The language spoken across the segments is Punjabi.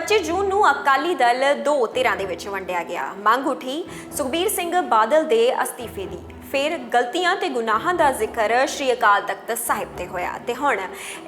25 ਜੂਨ ਨੂੰ ਅਕਾਲੀ ਦਲ ਦੋ ਧਿਰਾਂ ਦੇ ਵਿੱਚ ਵੰਡਿਆ ਗਿਆ। ਮੰਗ ਉਠੀ ਸੁਖਬੀਰ ਸਿੰਘ ਬਾਦਲ ਦੇ ਅਸਤੀਫੇ ਦੀ। ਫਿਰ ਗਲਤੀਆਂ ਤੇ ਗੁਨਾਹਾਂ ਦਾ ਜ਼ਿਕਰ ਸ਼੍ਰੀ ਅਕਾਲ ਤਖਤ ਸਾਹਿਬ ਤੇ ਹੋਇਆ ਤੇ ਹੁਣ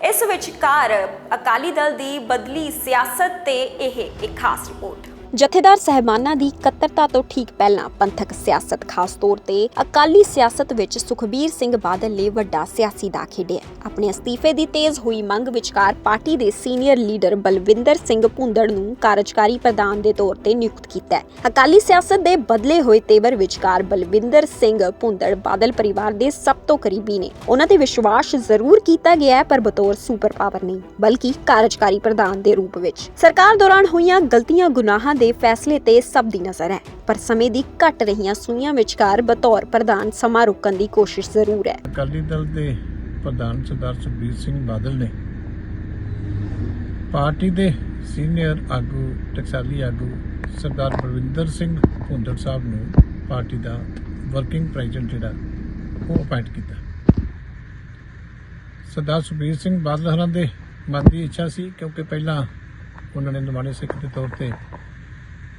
ਇਸ ਵਿਚਕਾਰ ਅਕਾਲੀ ਦਲ ਦੀ ਬਦਲੀ ਸਿਆਸਤ ਤੇ ਇਹ ਇੱਕ ਖਾਸ ਰਿਪੋਰਟ। ਜਥੇਦਾਰ ਸਹਿਬਾਨਾਂ ਦੀ ਇਕੱਤਰਤਾ ਤੋਂ ਠੀਕ ਪਹਿਲਾਂ ਪੰਥਕ ਸਿਆਸਤ, ਖਾਸ ਤੌਰ ਤੇ ਅਕਾਲੀ ਸਿਆਸਤ ਵਿੱਚ ਸੁਖਬੀਰ ਸਿੰਘ ਬਾਦਲ ਨੇ ਵੱਡਾ ਸਿਆਸੀ ਦਾ ਖੇਡਿਆ। ਆਪਣੇ ਅਸਤੀਫੇ ਦੀ ਤੇਜ਼ ਹੋਈ ਮੰਗ ਵਿਚਕਾਰ ਪਾਰਟੀ ਦੇ ਸੀਨੀਅਰ ਲੀਡਰ ਬਲਵਿੰਦਰ ਸਿੰਘ ਭੁੰਦੜ ਨੂੰ ਕਾਰਜਕਾਰੀ ਪ੍ਰਧਾਨ ਦੇ ਤੌਰ ਤੇ ਨਿਯੁਕਤ ਕੀਤਾ ਹੈ। ਅਕਾਲੀ ਸਿਆਸਤ ਦੇ ਬਦਲੇ ਹੋਏ ਤੇਵਰ ਵਿਚਕਾਰ ਬਲਵਿੰਦਰ ਸਿੰਘ ਭੁੰਦੜ ਬਾਦਲ ਪਰਿਵਾਰ ਦੇ ਸਭ ਤੋਂ ਕਰੀਬੀ ਨੇ। ਉਹਨਾਂ ਤੇ ਵਿਸ਼ਵਾਸ ਜ਼ਰੂਰ ਕੀਤਾ ਗਿਆ ਹੈ, ਪਰ ਬਤੌਰ ਸੁਪਰ ਪਾਵਰ ਨਹੀਂ, ਬਲਕਿ ਕਾਰਜਕਾਰੀ ਪ੍ਰਧਾਨ ਦੇ ਰੂਪ ਵਿੱਚ। ਸਰਕਾਰ ਦੌਰਾਨ ਹੋਈਆਂ ਗਲਤੀਆਂ, ਗੁਨਾਹਾਂ ਦੇ ਫੈਸਲੇ ਤੇ ਸਭ ਦੀ ਨਜ਼ਰ ਹੈ, ਪਰ ਸਮੇਂ ਦੀ ਘਟ ਰਹੀਆਂ ਸੂਈਆਂ ਵਿਚਕਾਰ ਬਤੌਰ ਪ੍ਰਧਾਨ ਸਮਾਂ ਰੁਕਣ ਦੀ ਕੋਸ਼ਿਸ਼ ਜ਼ਰੂਰ ਹੈ। ਅਕਾਲੀ ਦਲ ਦੇ ਪ੍ਰਧਾਨ ਸਰਦਾਰ ਸੁਖਬੀਰ ਸਿੰਘ ਬਾਦਲ ਨੇ ਪਾਰਟੀ ਦੇ ਸੀਨੀਅਰ ਆਗੂ, ਟਕਸਾਲੀ ਆਗੂ ਸਰਦਾਰ ਬਲਵਿੰਦਰ ਸਿੰਘ ਭੁੰਦੜ ਸਾਹਿਬ ਨੂੰ ਪਾਰਟੀ ਦਾ ਵਰਕਿੰਗ ਪ੍ਰੈਜ਼ੀਡੈਂਟ ਜਿਹੜਾ, ਉਹ ਅਪਾਇੰਟ ਕੀਤਾ। ਸਰਦਾਰ ਸੁਖਬੀਰ ਸਿੰਘ ਬਾਦਲ ਹਰਾਂ ਦੇ ਮਨ ਦੀ ਇੱਛਾ ਸੀ, ਕਿਉਂਕਿ ਪਹਿਲਾਂ ਉਹਨਾਂ ਨੇ ਨੁਮਾਇੰਦੇ ਸਿੱਖ ਦੇ ਤੌਰ ਤੇ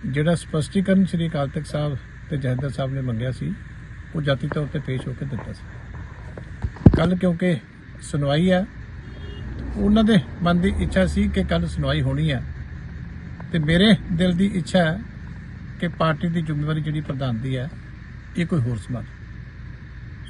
ਜਿਹੜਾ ਸਪਸ਼ਟੀਕਰਨ ਸ੍ਰੀ ਅਕਾਲ ਤਖਤ ਸਾਹਿਬ ਤੇ ਜਹਦਰ ਸਾਹਿਬ ਨੇ ਮੰਗਿਆ ਸੀ, ਉਹ ਜਾਤੀ ਤੌਰ ਤੇ ਪੇਸ਼ ਹੋ ਕੇ ਦਿੱਤਾ ਸੀ। ਕੱਲ ਕਿਉਂਕਿ ਸੁਣਵਾਈ ਆ ਉਹਨਾਂ ਦੇ ਮਨ ਦੀ ਇੱਛਾ ਸੀ ਕਿ ਕੱਲ ਸੁਣਵਾਈ ਹੋਣੀ ਹੈ। ਤੇ ਮੇਰੇ ਦਿਲ ਦੀ ਇੱਛਾ ਹੈ ਕਿ ਪਾਰਟੀ ਦੀ ਜ਼ਿੰਮੇਵਾਰੀ ਜਿਹੜੀ ਪ੍ਰਧਾਨ ਦੀ ਹੈ, ਇਹ ਕੋਈ ਹੋਰ ਸੰਭਾਲੇ।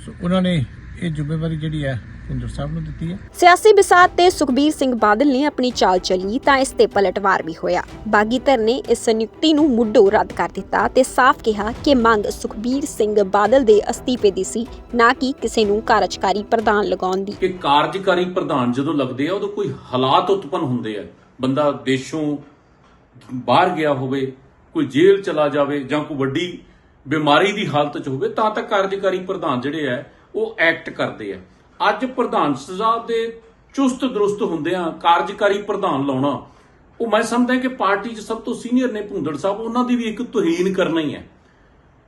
ਸੋ ਉਹਨਾਂ ਨੇ ਇਹ ਜ਼ਿੰਮੇਵਾਰੀ ਜਿਹੜੀ ਹੈ ਪੁੰਦਰ ਸਾਹਿਬ ਨੂੰ ਦਿੱਤੀ ਹੈ। ਸਿਆਸੀ ਬਿਸਾਤ ਤੇ ਸੁਖਬੀਰ ਸਿੰਘ ਬਾਦਲ ਨੇ ਆਪਣੀ ਚਾਲ ਚੱਲੀ ਤਾਂ ਇਸ ਤੇ ਪਲਟਵਾਰ ਵੀ ਹੋਇਆ। ਬਾਗੀ ਧਿਰ ਨੇ ਇਸ ਨਿਯੁਕਤੀ ਨੂੰ ਮੁੱਢੋਂ ਰੱਦ ਕਰ ਦਿੱਤਾ ਤੇ ਸਾਫ਼ ਕਿਹਾ ਕਿ ਮੰਗ ਸੁਖਬੀਰ ਸਿੰਘ ਬਾਦਲ ਦੇ ਅਸਤੀਫੇ ਦੀ ਸੀ ਨਾ ਕਿ ਕਿਸੇ ਨੂੰ ਕਾਰਜਕਾਰੀ ਪ੍ਰਧਾਨ ਲਗਾਉਣ ਦੀ। ਕਿ ਕਾਰਜਕਾਰੀ ਪ੍ਰਧਾਨ ਜਦੋਂ ਲੱਗਦੇ ਆ ਉਦੋਂ ਕੋਈ ਹਾਲਾਤ ਉਤਪੰਨ ਹੁੰਦੇ ਆ। ਬੰਦਾ ਦੇਸ਼ੋਂ ਬਾਹਰ ਗਿਆ ਹੋਵੇ ਕੋਈ ਜੇਲ੍ਹ ਚਲਾ ਜਾਵੇ ਜਾਂ ਕੋਈ ਵੱਡੀ ਬਿਮਾਰੀ ਦੀ ਹਾਲਤ 'ਚ ਹੋਵੇ ਤਾਂ ਤੱਕ ਕਾਰਜਕਾਰੀ ਪ੍ਰਧਾਨ ਜਿਹੜੇ ਆ ਉਹ ਐਕਟ ਕਰਦੇ ਆ। ਅੱਜ ਪ੍ਰਧਾਨ ਸਾਹਿਬ ਦੇ ਚੁਸਤ ਦਰੁਸਤ ਹੁੰਦਿਆਂ ਕਾਰਜਕਾਰੀ ਪ੍ਰਧਾਨ ਲਾਉਣਾ, ਉਹ ਮੈਂ ਸਮਝਦਾ ਕਿ ਪਾਰਟੀ 'ਚ ਸਭ ਤੋਂ ਸੀਨੀਅਰ ਨੇ ਭੁੰਦੜ ਸਾਹਿਬ, ਉਹਨਾਂ ਦੀ ਵੀ ਇੱਕ ਤੋਹੀਨ ਕਰਨਾ ਹੀ ਹੈ।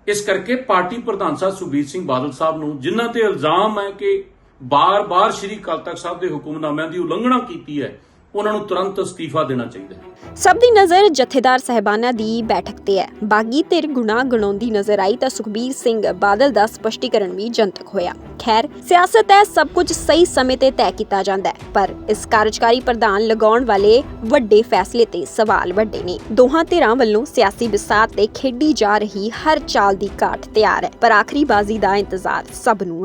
ਇਸ ਕਰਕੇ ਪਾਰਟੀ ਪ੍ਰਧਾਨ ਸਾਹਿਬ ਸੁਖਬੀਰ ਸਿੰਘ ਬਾਦਲ ਸਾਹਿਬ ਨੂੰ, ਜਿਨ੍ਹਾਂ ਤੇ ਇਲਜ਼ਾਮ ਹੈ ਕਿ ਬਾਰ-ਬਾਰ ਸ਼੍ਰੀ ਅਕਾਲ ਤਖਤ ਸਾਹਿਬ ਦੇ ਹੁਕਮਨਾਮਿਆਂ ਦੀ ਉਲੰਘਣਾ ਕੀਤੀ ਹੈ ਉਹਨਾਂ ਨੂੰ ਤੁਰੰਤ ਅਸਤੀਫਾ ਦੇਣਾ ਚਾਹੀਦਾ ਹੈ। ਸਭ ਦੀ ਨਜ਼ਰ ਜਥੇਦਾਰ ਸਹਿਬਾਨਾਂ ਦੀ ਬੈਠਕ ਤੇ ਹੈ। ਬਾਗੀ ਧਿਰ ਗੁਨਾਹ ਗਣਾਉਂਦੀ ਨਜ਼ਰ ਆਈ ਤਾਂ ਸੁਖਬੀਰ ਸਿੰਘ ਬਾਦਲ ਦਾ ਸਪਸ਼ਟੀਕਰਨ ਵੀ ਜਨਤਕ ਹੋਇਆ। ਖੈਰ, ਸਿਆਸਤ ਹੈ, ਸਭ ਕੁਝ ਸਹੀ ਸਮੇਂ ਤੇ ਤੈਅ ਕੀਤਾ ਜਾਂਦਾ ਹੈ। ਪਰ ਇਸ ਕਾਰਜਕਾਰੀ ਪ੍ਰਧਾਨ ਲਗਾਉਣ ਵਾਲੇ ਵੱਡੇ ਫੈਸਲੇ ਤੇ ਸਵਾਲ ਵੱਡੇ ਨੇ। ਦੋਹਾਂ ਧਿਰਾਂ ਵੱਲੋਂ ਸਿਆਸੀ ਬਿਸਾਤ ਤੇ ਖੇਡੀ ਜਾ ਰਹੀ ਹਰ ਚਾਲ ਦੀ ਕਾਟ ਤਿਆਰ ਹੈ। ਪਰ ਆਖਰੀ ਬਾਜ਼ੀ ਦਾ ਇੰਤਜ਼ਾਰ ਸਭ ਨੂੰ ਹੈ।